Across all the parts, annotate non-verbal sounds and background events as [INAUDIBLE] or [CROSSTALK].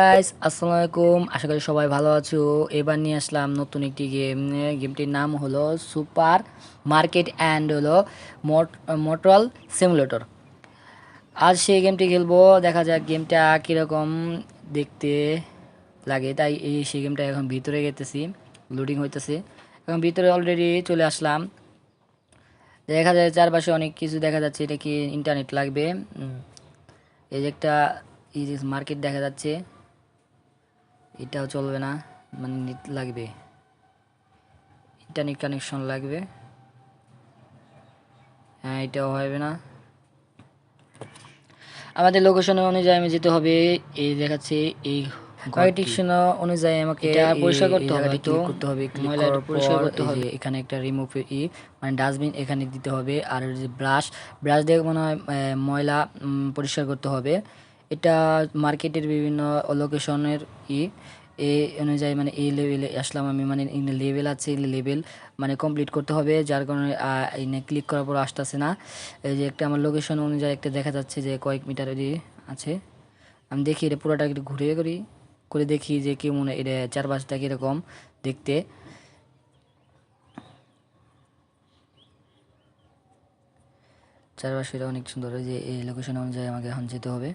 Guys আসসালামু আলাইকুম আশা করি সবাই ভালো আছো। এবার নিয়ে আসলাম নতুন একটি গেম গেমটির নাম হলো সুপার মার্কেট অ্যান্ড হলো মোটরল সিমুলেটর। আজ সেই গেমটি খেলব। দেখা যাক গেমটা কীরকম দেখতে লাগে। তাই এই সেই গেমটা এখন ভিতরে গেতেছি। লোডিং হইতেছে। এখন ভিতরে অলরেডি চলে আসলাম। দেখা যায় চারপাশে অনেক কিছু দেখা যাচ্ছে। এটা কি ইন্টারনেট লাগবে? এই যে একটা, এই যে মার্কেট দেখা যাচ্ছে। এটাও চলবে না মানে নেট লাগবে। ইন্টারনেট কানেকশন লাগবে। হ্যাঁ এটাও হবে না। আমাদের লোকেশন অনুযায়ী আমি যেতে হবে এই দেখাচ্ছে এই কয়েকটিকশন অনুযায়ী আমাকে এটা এই- পরিষ্কার এই করতে হবে তো। করতে হবে ময়লাটা পরিষ্কার করতে হবে। এখানে একটা রিমুভ ই মানে ডাস্টবিন এখানে দিতে হবে। আর যে ব্রাশ ব্রাশ দিয়ে মনে হয় ময়লা পরিষ্কার করতে হবে। এটা মার্কেটের বিভিন্ন লোকেশনের ই। এ অনুযায়ী মানে এই লেভেলে আসলাম আমি মানে লেভেল আছে লেভেল মানে কমপ্লিট করতে হবে, যার কারণে ক্লিক করার পর আসতেছে না। এই যে একটা আমার লোকেশন অনুযায়ী একটা দেখা যাচ্ছে যে কয়েক মিটার আছে। আমি দেখি এটা পুরোটা একটু ঘুরে করি, করে দেখি যে কি মনে এটা চারপাশটা কীরকম দেখতে। চারপাশটা অনেক সুন্দর যে এই লোকেশন অনুযায়ী আমাকে এখন যেতে হবে।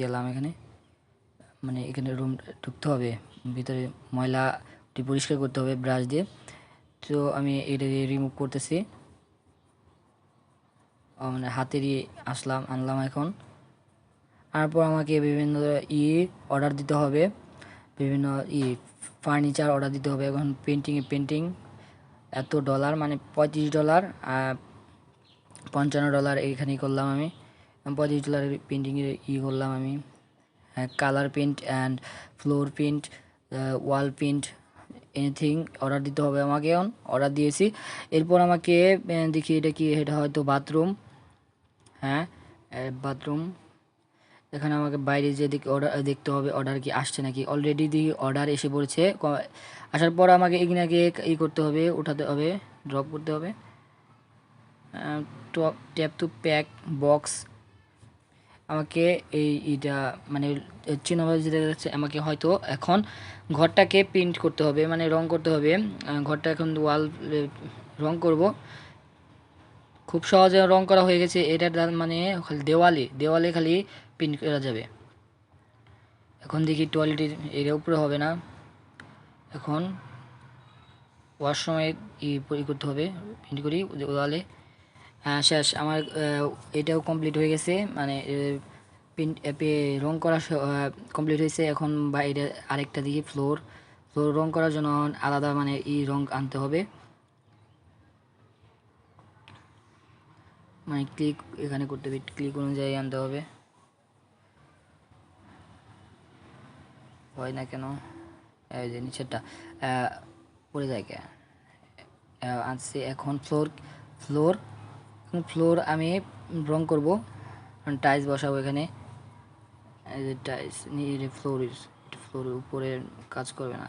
গেলাম এখানে। মানে এখানে রুম ঢুকতে হবে। ভিতরে ময়লাটি পরিষ্কার করতে হবে ব্রাশ দিয়ে। তো আমি এটা রিমুভ করতেছি। মানে হাতে দিয়ে আসলাম, আনলাম এখন। তারপর আমাকে বিভিন্ন ই অর্ডার দিতে হবে। বিভিন্ন ই ফার্নিচার অর্ডার দিতে হবে। এখন পেন্টিংয়ে পেন্টিং এত ডলার মানে পঁয়ত্রিশ ডলার পঞ্চান্ন ডলার এইখানেই করলাম আমি। পঁয়ত্রিশ ডলারের পেন্টিংয়ের ই করলাম আমি। Colour paint and floor paint wall paint anything order দিতে হবে আমাকে এখন অর্ডার দিয়েছি। এরপর আমাকে দেখি এটা কি, এটা হয়তো বাথরুম হ্যাঁ বাথরুম এখানে আমাকে বাইরে যে দিকে অর্ডার দেখতে হবে অর্ডার কি আসছে নাকি। অলরেডি দিকে অর্ডার এসে পড়েছে। আসার পর আমাকে এখানে ই করতে হবে, উঠাতে হবে ড্রপ করতে হবে। Top tap to pack box আমাকে এই এটা মানে চিহ্নভাবে যেটা যাচ্ছে আমাকে হয়তো এখন ঘরটাকে প্রিন্ট করতে হবে মানে রং করতে হবে। ঘরটা এখন ওয়াল রং করব। খুব সহজে রং করা হয়ে গেছে। এটা মানে খালি দেওয়ালে দেওয়ালে খালি প্রিন্ট করা যাবে। এখন দেখি টয়লেটের এর উপরে হবে না। এখন ওয়াশরুমে ই করতে হবে প্রিন্ট করি দেওয়ালে হ্যাঁ শেষ। আমার এটাও কমপ্লিট হয়ে গেছে। মানে প্রিন্ট রং করা কমপ্লিট হয়েছে। এখন বা বাইরে আরেকটা দিকে ফ্লোর ফ্লোর রং করার জন্য আলাদা মানে ই রং আনতে হবে। মানে ক্লিক এখানে করতে হবে। ক্লিক অনুযায়ী আনতে হবে। হয় না কেন? যে নিচেরটা। পড়ে যায় কে? আনছি। এখন ফ্লোর ফ্লোর ফ্লোর আমি রং করব। টাইলস বসাবো এখানে। টাইলস নিয়ে ফ্লোর ফ্লোরের উপরে কাজ করবে না।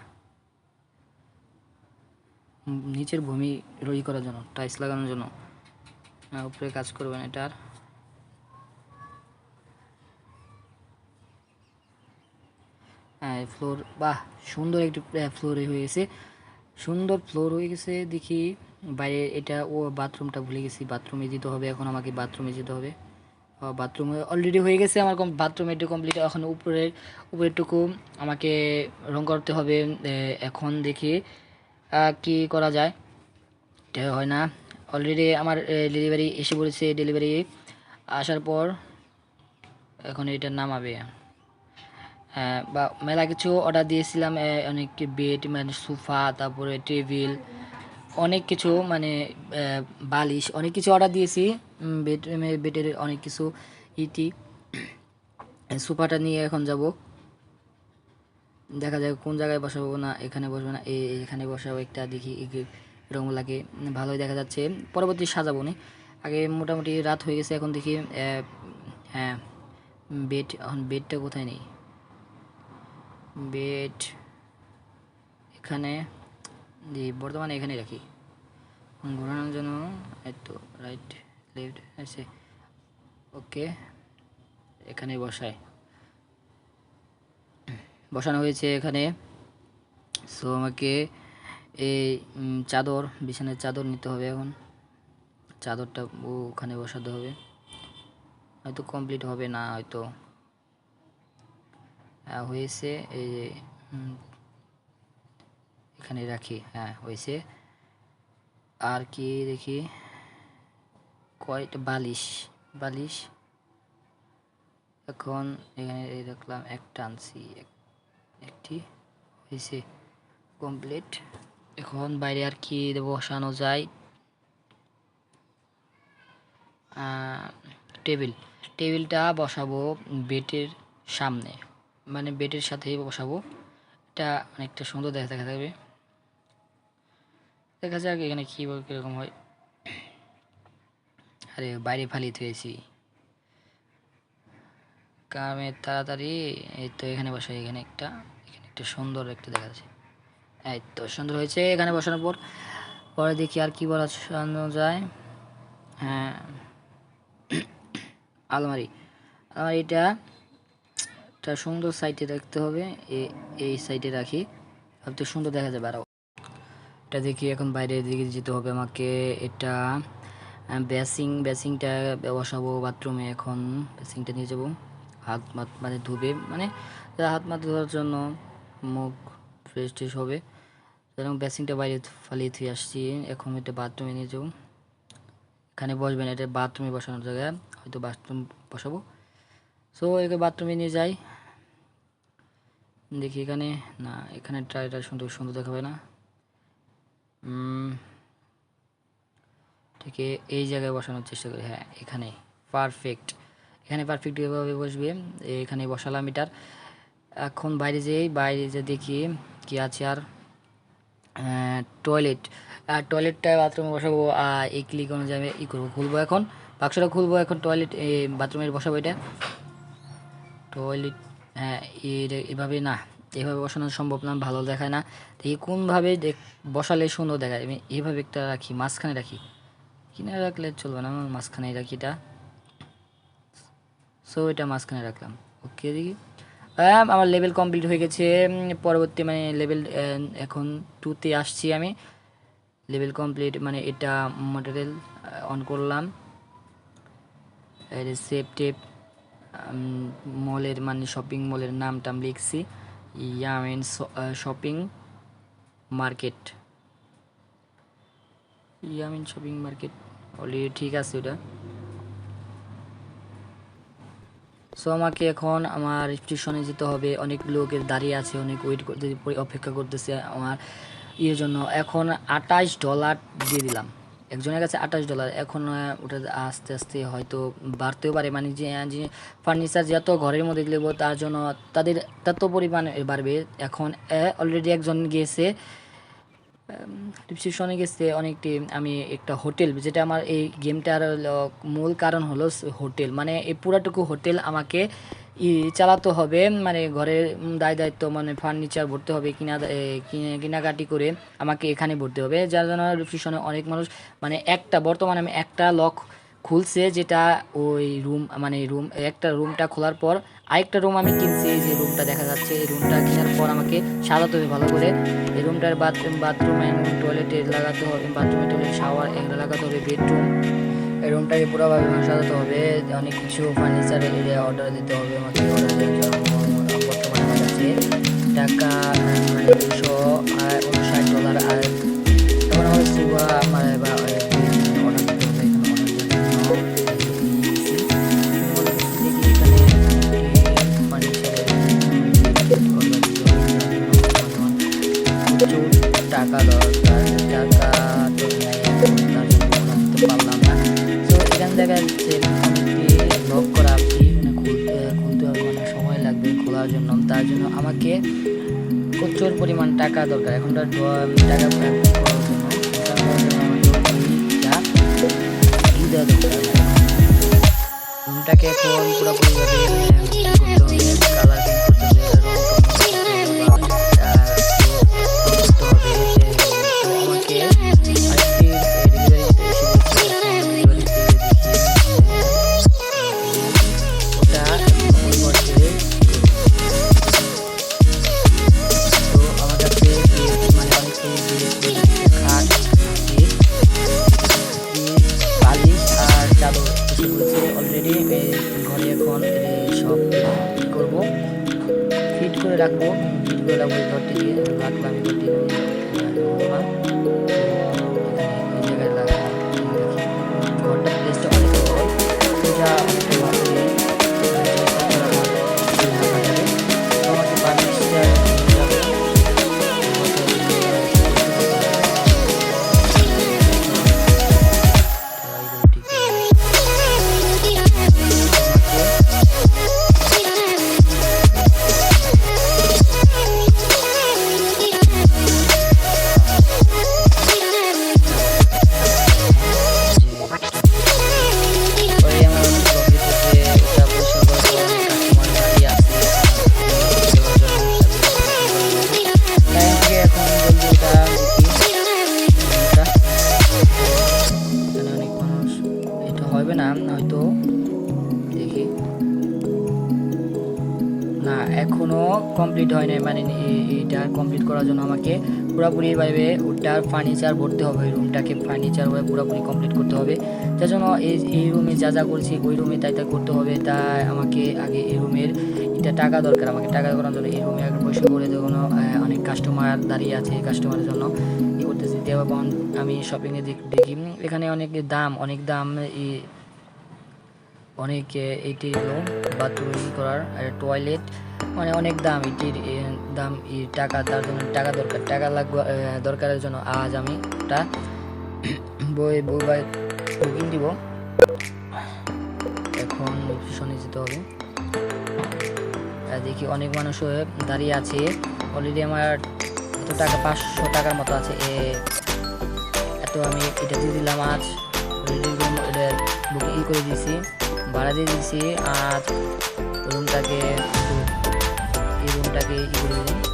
নিচের ভূমি রই করার জন্য টাইলস লাগানোর জন্য। উপরে কাজ করবে না এটার হ্যাঁ ফ্লোর বাহ, সুন্দর একটি ফ্লোর হয়ে গেছে। সুন্দর ফ্লোর হয়ে গেছে, দেখি। বাইরে এটা ও বাথরুমটা ভুলে গেছি, বাথরুমে যেতে হবে, এখন আমাকে বাথরুমে যেতে হবে। বাথরুমে অলরেডি হয়ে গেছে আমার বাথরুমে একটু কমপ্লিট এখন উপরের উপরেরটুকু আমাকে রং করতে হবে এখন দেখি কি করা যায়। এটা হয় না। অলরেডি আমার ডেলিভারি এসে পড়েছে ডেলিভারি আসার পর এখন এটা নামাবে। হ্যাঁ বা মেলা কিছু অর্ডার দিয়েছিলাম অনেক বেড মানে সোফা তারপরে টেবিল অনেক কিছু মানে বালিশ, অনেক কিছু অর্ডার দিয়েছি। বেড বেডের অনেক কিছু, ইটি, সোফাটা নিয়ে এখন যাব। দেখা যায় কোন জায়গায় বসাবো না, এখানে বসবো না এখানে বসাবো, একটা দেখি এরকম লাগে। ভালোই দেখা যাচ্ছে। পরবর্তী সাজাবো নি। আগে মোটামুটি রাত হয়ে গেছে, এখন দেখি হ্যাঁ বেড এখন বেডটা কোথায় নেই? বেড এখানে। জি বর্তমানে এখানে রাখি। ঘোরানোর জন্য তো রাইট লেফট আছে ওকে এখানে বসায় বসানো হয়েছে এখানে। সো আমাকে এই চাদর বিছানার চাদর নিতে হবে এখন। চাদরটা ওখানে বসাতে হবে। হয়তো কমপ্লিট হবে না হয়তো। হ্যাঁ, হয়েছে এই এখানে রাখি হ্যাঁ হয়েছে। আর কি দেখি? কয়টা? বালিশ বালিশ। এখন এখানে রাখলাম একটা আনছি, এক- একটি হয়েছে কমপ্লিট এখন বাইরে আর কি বসানো যায়? টেবিল, টেবিলটা বসাবো বেডের সামনে। মানে বেডের সাথেই বসাবো। এটা অনেকটা সুন্দর দেখা দেখা যাবে। দেখা যাক এখানে কী কীরকম হয়। আরে বাইরে ফালিয়ে থুয়েছি। কামে তাড়াতাড়ি, এই তো এখানে বসাই এখানে একটা এখানে একটা সুন্দর একটা দেখা যাচ্ছে। এই তো সুন্দর হয়েছে, এখানে বসানোর পর, পরে দেখি আর কি বসানো যায়। হ্যাঁ। [COUGHS] আলমারি। আলমারিটা, একটা সুন্দর সাইডে রাখতে হবে এই সাইডে রাখি। হয়তো সুন্দর দেখা যাবে আরও এটা দেখি এখন বাইরের দিকে যেতে হবে আমাকে। এটা বেসিং বেসিংটা বসাবো বাথরুমে এখন। বেসিংটা নিয়ে যাব। হাত মাত মানে ধুবে মানে হাত মাত ধোয়ার জন্য মুখ ফ্রেশ ট্রেশ হবে। সেরকম বেসিংটা বাইরে ফালিয়ে থুয়ে আসছি। এখন এটা বাথরুমে নিয়ে যাব। এখানে বসবেন, এটা বাথরুমে বসানোর জায়গায় হয়তো বাথরুম বসাবো। সো একে বাথরুমে নিয়ে যাই। দেখি এখানে, না, এখানে ট্রাইটা সুন্দর সুন্দর দেখাবে না। উম, ঠিক এ- এই জায়গায় বসানোর চেষ্টা করি। হ্যাঁ এখানে। পারফেক্ট এখানে পারফেক্ট এভাবে বসবে। এখানে বসালাম এটার এখন বাইরে যেই বাইরে যে দেখি কি আছে আর টয়লেট আর টয়লেটটা বাথরুমে বসাবো আর এই ক্লিক অনুযায়ী ই করব। খুলবো এখন। বাক্সটা খুলবো এখন টয়লেট বাথরুমে বসাবো এটা। টয়লেট হ্যাঁ এর- এভাবে না। এভাবে বসানো সম্ভব না, ভালো দেখায় না। দেখি কোনভাবে দেখ, বসালে সুন্দর দেখায়। আমি এইভাবে একটা রাখি, মাঝখানে রাখি। কিনে রাখলে চলবে না, আমার মাঝখানেই রাখি এটা। সো এটা মাঝখানে রাখলাম। ওকে দেখি। আমার লেভেল কমপ্লিট হয়ে গেছে। পরবর্তী মানে লেভেল এখন টুতে আসছি আমি। লেভেল কমপ্লিট মানে এটা মটেরিয়াল অন করলাম। সেভ টেপ মলের মানে শপিং মলের নাম টাম লিখছি। Yamin shopping market. Yamin shopping market, already ঠিক আছে ওটা। সো আমাকে এখন আমার স্টেশনে যেতে হবে। অনেক লোকের দাঁড়িয়ে আছে, অনেক ওয়েট করতে, অপেক্ষা করতেছে আমার ইয়ের জন্য। এখন আঠাশ ডলার দিয়ে দিলাম। একজনের কাছে আঠাশ ডলার। এখন ওটা আস্তে আস্তে হয়তো বাড়তেও পারে। মানে যে ফার্নিচার যত ঘরের মধ্যে নেব তার জন্য তাদের তত পরিমাণ বাড়বে। এখন অলরেডি একজন গিয়েছে রিসেপশনে গেছে অনেকটি, আমি একটা হোটেল, যেটা আমার এই গেমটার মূল কারণ হলো হোটেল। মানে এই পুরাটুকু হোটেল আমাকে ই চালাতে হবে মানে ঘরের দায় দায়িত্ব মানে ফার্নিচার ভরতে হবে, কিনা কেনাকাটি করে আমাকে এখানে ভরতে হবে। যার জন্য রিসেপশনে অনেক মানুষ মানে একটা, বর্তমানে আমি একটা লক খুলছে যেটা ওই রুম মানে রুম একটা রুমটা খোলার পর আরেকটা রুম আমি কিনছি যে রুমটা দেখা যাচ্ছে, এই রুমটা কেনার পর আমাকে সাজাতে হবে ভালো করে। এই রুমটার বাথরুম বাথরুম টয়লেটে লাগাতে হবে বাথরুমে টয়লেট শাওয়ার এগুলো লাগাতে হবে বেডরুম এই রুমটাকে পুরোভাবে সাজাতে হবে অনেক কিছু ফার্নিচার অর্ডার দিতে হবে আমাকে অর্ডার দেওয়ার জন্য বর্তমানে আমার কাছে। টাকা মানে দুশো উনষাট ডলার আর তখন আমার সুবা আমার বা অর্ডার দিতে হবে টাকা দরকার টাকা তো নেই তার পারলাম এখান হচ্ছে অনেকটি লক করা আপনি মানে খুলতে খুলতে হবে অনেক সময় লাগবে খোলার জন্য তার জন্য আমাকে প্রচুর পরিমাণ টাকা দরকার এখন টাকা করার জন্য টাকা রাখব। এই ঘরটি দিয়ে রাখলাম এই কমপ্লিট হয় নাই। মানে এইটা কমপ্লিট করার জন্য আমাকে পুরোপুরি ভাবে ওটার ফার্নিচার ভরতে হবে। ওই রুমটাকে ফার্নিচার ভাবে পুরোপুরি কমপ্লিট করতে হবে। যার জন্য এই এই রুমে যা যা করছি ওই রুমে তাই তাই করতে হবে। তাই আমাকে আগে এই রুমের এটা টাকা দরকার আমাকে। টাকা করার জন্য এই রুমে আগে পয়সা করে দেবো। অনেক কাস্টমার দাঁড়িয়ে আছে কাস্টমারের জন্য। ই করতেছি। এবং আমি শপিংয়ে দেখি এখানে অনেক দাম অনেক দাম ই অনেক এ, এটির বাথরুম করার টয়লেট মানে অনেক দাম এটির দাম ই, টাকা, তার জন্য টাকা দরকার। টাকা লাগবে দরকারের জন্য আজ আমি একটা বই বই বাই বুকিং দিব। এখন পিছনে যেতে হবে। দেখি অনেক মানুষ দাঁড়িয়ে আছে। অলরেডি আমার এত টাকা, পাঁচশো টাকার মতো আছে। এ, এত আমি এটা দিয়ে দিলাম আজ। বুকিং করে দিয়েছি। ভাড়া দিয়ে দিয়েছি। আজ রুমটাকে একটু এই রুমটাকে ই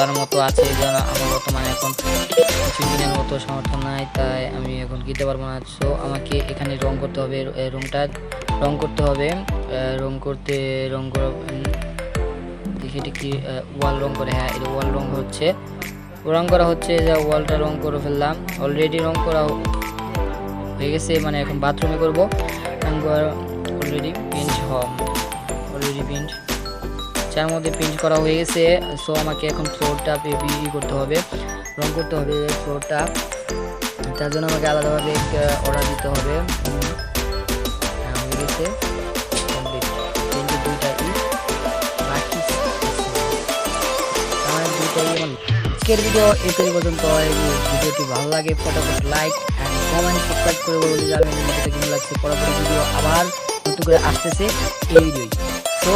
ডলার মতো আছে যেন আমার বর্তমানে এখন কিছু দিনের মতো সামর্থ্য নাই, তাই আমি এখন কিনতে পারব না। সো আমাকে এখানে রং করতে হবে রুমটা রং করতে হবে রং করতে, রং করা এটা কি ওয়াল রং করে হ্যাঁ এটা ওয়াল রং হচ্ছে। রং করা হচ্ছে যে ওয়ালটা রং করে ফেললাম অলরেডি রং করা হয়ে গেছে মানে এখন বাথরুমে করব। অলরেডি পেন্ট অলরেডি পেন্ট যার মধ্যে পেন্ট করা হয়ে গেছে। সো আমাকে এখন ফ্লোরটা বেবি করতে হবে রং করতে হবে ফ্লোরটা তার জন্য আমাকে আলাদাভাবে অর্ডার দিতে হবে। হ্যাঁ, গেছে আজকের ভিডিও এই পর্যন্ত। ভিডিওটি ভালো লাগে ফটাফট লাইক অ্যান্ড কমেন্ট সাবস্ক্রাইব করে বলে ভিডিওটা কেমন লাগছে? পরবর্তী ভিডিও আবার নতুন করে আসতেছে এই ভিডিওই তো